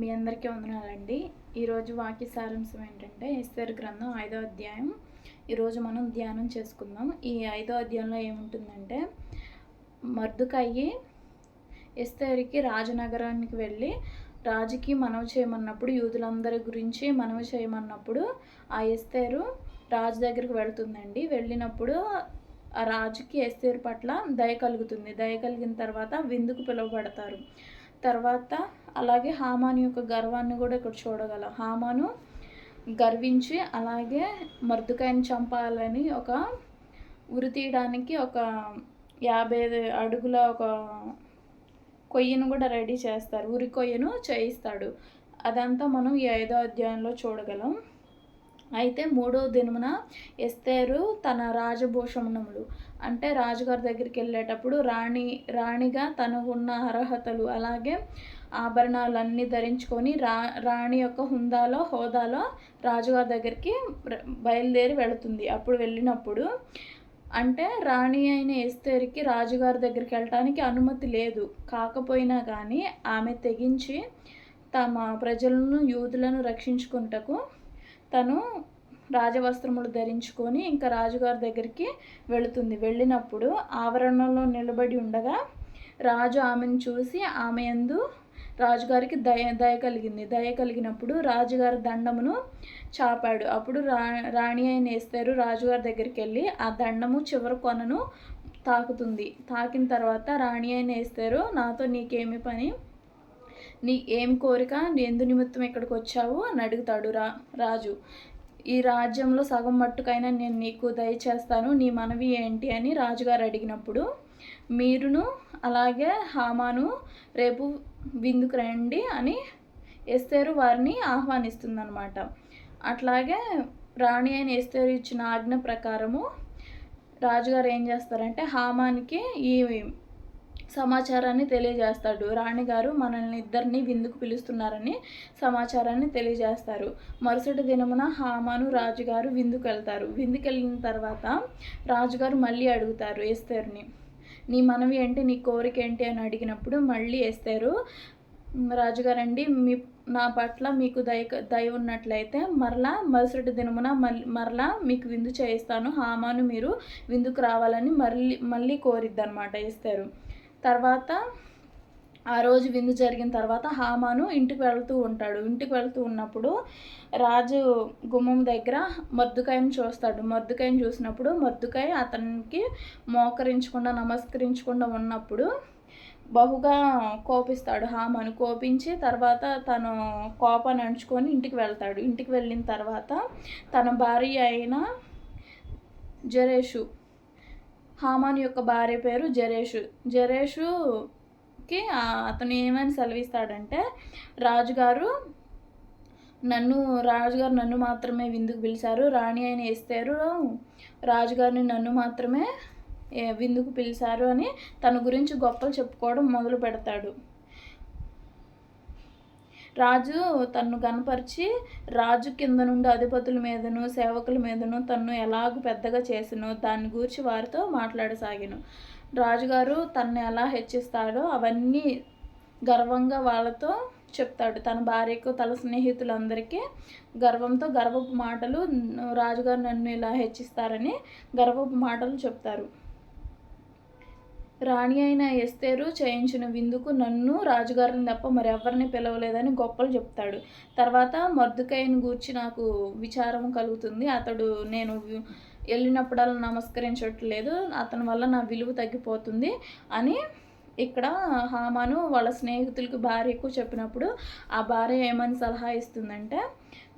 మీ అందరికీ వందనాలండి. ఈరోజు వాక్య సారాంశం ఏంటంటే ఎస్తేర్ గ్రంథం ఐదో అధ్యాయం. ఈరోజు మనం ధ్యానం చేసుకుందాం. ఈ ఐదో అధ్యాయంలో ఏముంటుందంటే మర్దుకయ్యి ఎస్తేరికి రాజనగరానికి వెళ్ళి రాజుకి మనవి చేయమన్నప్పుడు యూదులందరి గురించి మనవి చేయమన్నప్పుడు ఆ ఎస్తేరు రాజు దగ్గరికి వెళ్తుందండి. వెళ్ళినప్పుడు ఆ రాజుకి ఎస్తేరు పట్ల దయ కలుగుతుంది. దయ కలిగిన తర్వాత విందుకు పిలువబడతారు. తర్వాత అలాగే హామాను యొక్క గర్వాన్ని కూడా ఇక్కడ చూడగలం. హామాను గర్వించి అలాగే మర్దుకాయని చంపాలని ఒక ఉరి తీయడానికి ఒక యాభై అడుగుల ఒక కొయ్యను కూడా రెడీ చేస్తారు. ఉరి కొయ్యను చేయిస్తాడు. అదంతా మనం ఈ ఐదో అధ్యాయంలో చూడగలం. అయితే మూడో దినమున ఎస్తేరు తన రాజభూషణములు. అంటే రాజుగారి దగ్గరికి వెళ్ళేటప్పుడు రాణి రాణిగా తనకున్న అర్హతలు అలాగే ఆభరణాలన్నీ ధరించుకొని రా రాణి యొక్క హుందాలో హోదాలో రాజుగారి దగ్గరికి బయలుదేరి వెళుతుంది. అప్పుడు వెళ్ళినప్పుడు అంటే రాణి అయిన ఎస్తేరికి రాజుగారి దగ్గరికి వెళ్ళటానికి అనుమతి లేదు. కాకపోయినా కానీ ఆమె తెగించి తమ ప్రజలను యూదులను రక్షించుకుంటకు తను రాజవస్త్రములు ధరించుకొని ఇంకా రాజుగారి దగ్గరికి వెళుతుంది. వెళ్ళినప్పుడు ఆవరణలో నిలబడి ఉండగా రాజు ఆమెను చూసి ఆమె ఎందు రాజుగారికి దయ దయ కలిగింది. దయ కలిగినప్పుడు రాజుగారి దండమును చాపాడు. అప్పుడు రా రాణి అయిన వేస్తారు రాజుగారి దగ్గరికి వెళ్ళి ఆ దండము చివరి కొనను తాకుతుంది. తాకిన తర్వాత రాణి అయిన వేస్తారు నాతో నీకేమి పని? నీ ఏం కోరిక? ఎందు నిమిత్తం ఇక్కడికి వచ్చావు? అని అడుగుతాడు రా రాజు. ఈ రాజ్యంలో సగం మట్టుకైనా నేను నీకు దయచేస్తాను. నీ మనవి ఏంటి? అని రాజుగారు అడిగినప్పుడు మీరును అలాగే హామాను రేపు విందుకు రండి అని ఎస్తేరు వారిని ఆహ్వానిస్తుందన్నమాట. అట్లాగే రాణి అయిన ఎస్తేరు ఇచ్చిన ఆజ్ఞ ప్రకారము రాజుగారు ఏం చేస్తారంటే హామానికి ఈ సమాచారాన్ని తెలియజేస్తాడు. రాణిగారు మనల్ని ఇద్దరిని విందుకు పిలుస్తున్నారని సమాచారాన్ని తెలియజేస్తారు. మరుసటి దినమున హామాను రాజుగారు విందుకు వెళ్తారు విందుకు వెళ్ళిన తర్వాత రాజుగారు మళ్ళీ అడుగుతారు ఎస్తేరుని నీ మనవి ఏంటి? నీ కోరిక ఏంటి? అని అడిగినప్పుడు మళ్ళీ వేస్తారు రాజుగారండి మీ నా పట్ల మీకు దయ దయ ఉన్నట్లయితే మరలా మరుసటి దినమున మళ్ళీ మరలా మీకు విందు చేయిస్తాను. హామాను మీరు విందుకు రావాలని మళ్ళీ మళ్ళీ కోరిద్దనమాట ఇస్తారు తర్వాత ఆ రోజు విందు జరిగిన తర్వాత హామాను ఇంటికి వెళ్తూ ఉంటాడు. ఇంటికి వెళ్తూ ఉన్నప్పుడు రాజు గుమ్మం దగ్గర మద్దుకాయని చూస్తాడు. మద్దుకాయని చూసినప్పుడు మద్దుకాయ అతనికి మోకరించకుండా నమస్కరించకుండా ఉన్నప్పుడు బహుగా కోపిస్తాడు హామను. కోపించి తర్వాత తను కోపాన్ని అంచుకొని ఇంటికి వెళ్తాడు. ఇంటికి వెళ్ళిన తర్వాత తన భార్య అయిన జరేషు హామాన్ యొక్క భార్య పేరు జరేషు. జరేషుకి అతను ఏమని సెలవిస్తాడంటే రాజుగారు నన్ను రాజుగారు నన్ను మాత్రమే విందుకు పిలిచారు. రాణి అయిన ఇస్తారు రాజుగారిని నన్ను మాత్రమే విందుకు పిలిచారు అని తన గురించి గొప్పలు చెప్పుకోవడం మొదలు పెడతాడు రాజు తన్ను కనపరిచి రాజు కింద నుండి అధిపతుల మీదను సేవకుల మీదను తన్ను ఎలాగ పెద్దగా చేసినో దాన్ని గురించి వారితో మాట్లాడసాగాను. రాజుగారు తన్ను ఎలా హెచ్చిస్తాడో అవన్నీ గర్వంగా వాళ్ళతో చెప్తాడు. తన భార్యకు తన స్నేహితులందరికీ గర్వంతో గర్వపు మాటలు రాజుగారు నన్ను ఇలా హెచ్చిస్తారని గర్వపు మాటలు చెప్తారు. రాణి అయిన ఎస్తేరు చేయించిన విందుకు నన్ను రాజుగారిని తప్ప మరెవరిని పిలవలేదని గొప్పలు చెప్తాడు. తర్వాత మర్దుకైన గూర్చి నాకు విచారం కలుగుతుంది. అతడు నేను వెళ్ళినప్పుడల్లా నమస్కరించట్లేదు. అతని వల్ల నా విలువ తగ్గిపోతుంది అని ఇక్కడ హామాను వాళ్ళ స్నేహితులకి భార్యకు చెప్పినప్పుడు ఆ భార్య ఏమని సలహా ఇస్తుందంటే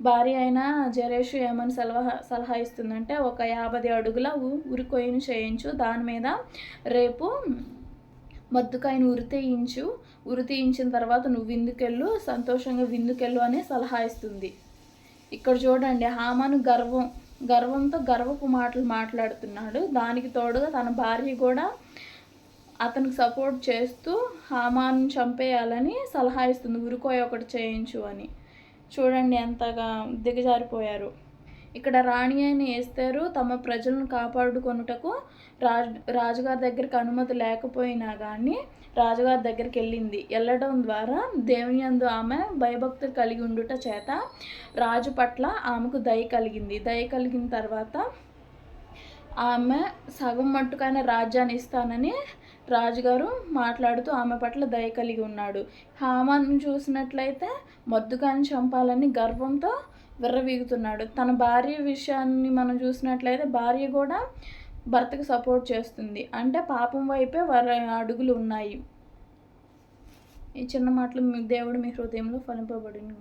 భార్య అయిన జరేష్ ఏమని సలహా సలహా ఇస్తుందంటే ఒక యాభై అడుగుల ఉరికొయ్యను చేయించు దాని మీద రేపు మద్దుకాయను ఉరి తీయించు ఉరి తీయించిన తర్వాత నువ్వు విందుకెళ్ళు సంతోషంగా విందుకెళ్ళు అనే సలహా ఇస్తుంది. ఇక్కడ చూడండి హామాను గర్వం గర్వంతో గర్వపు మాటలు మాట్లాడుతున్నాడు. దానికి తోడుగా తన భార్య కూడా అతనికి సపోర్ట్ చేస్తూ హామాన్ చంపేయాలని సలహా ఇస్తుంది ఉరుకోయ ఒకటి చేయించు అని. చూడండి ఎంతగా దిగజారిపోయారు. ఇక్కడ రాణి అయిన వేస్తారు తమ ప్రజలను కాపాడుకొనుటకు రాజు రాజుగారి దగ్గరికి అనుమతి లేకపోయినా కానీ రాజుగారి దగ్గరికి వెళ్ళింది. వెళ్ళడం ద్వారా దేవుని యందు ఆమె భయభక్తులు కలిగి ఉండుట చేత రాజు పట్ల ఆమెకు దయ కలిగింది. దయ కలిగిన తర్వాత ఆమె సగం మట్టుకైనా రాజ్యాన్ని ఇస్తానని రాజుగారు మాట్లాడుతూ ఆమె పట్ల దయ కలిగి ఉన్నాడు. హామాను చూసినట్లయితే మొద్దుకాన్ని చంపాలని గర్వంతో విర్రవీగుతున్నాడు. తన భార్య విషయాన్ని మనం చూసినట్లయితే భార్య కూడా భర్తకు సపోర్ట్ చేస్తుంది. అంటే పాపం వైపే వర అడుగులు ఉన్నాయి. ఈ చిన్న మాటలు మీ దేవుడు మీ హృదయంలో ఫలింపబడిన